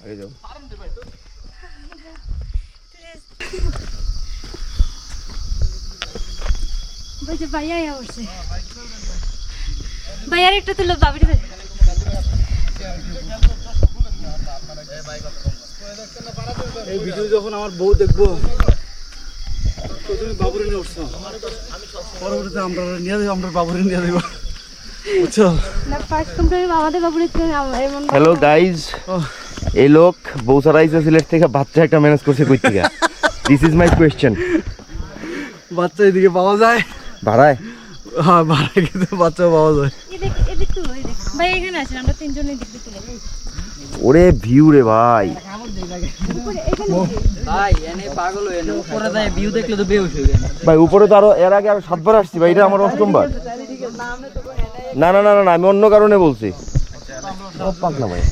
আগে যাও ইয়া ভাইয়ার একটা তুলো বাবির এই ভিডিও যখন আমার বউ দেখব তুমি বাবুরে নিয়ে উঠছো। পরবর্তীতে আমরা নিয়ে দেবো আমরা বাবুরে নিয়ে দেবো বুঝছ? হ্যালো গাইজ এই লোক বৌসারা আইসা সিলেট থেকে বাচ্চা একটা ম্যানেজ করছে কই থেকে? দিস ইজ মাই কোয়েশ্চেন বাচ্চা এদিকে পাওয়া যায়? ভাড়ায়? হ্যাঁ ভাড়া কিন্তু বাচ্চা পাওয়া যায়। এদিক এদিক তুলো এদিক। ভাই এখানে আছেন আমরা তিনজনের দিক তুলে ওরে ভিউ রে ভাই। ভাই হয়ে উপরে যায় ভিউ দেখলে তো বেহুশ হয়ে যায় ভাই উপরে তো আরও এর আগে আরও সাতবার আসছি ভাই এটা আমার অষ্টমবার। না না না না না, আমি অন্য কারণে বলছি। পাক না ভাই।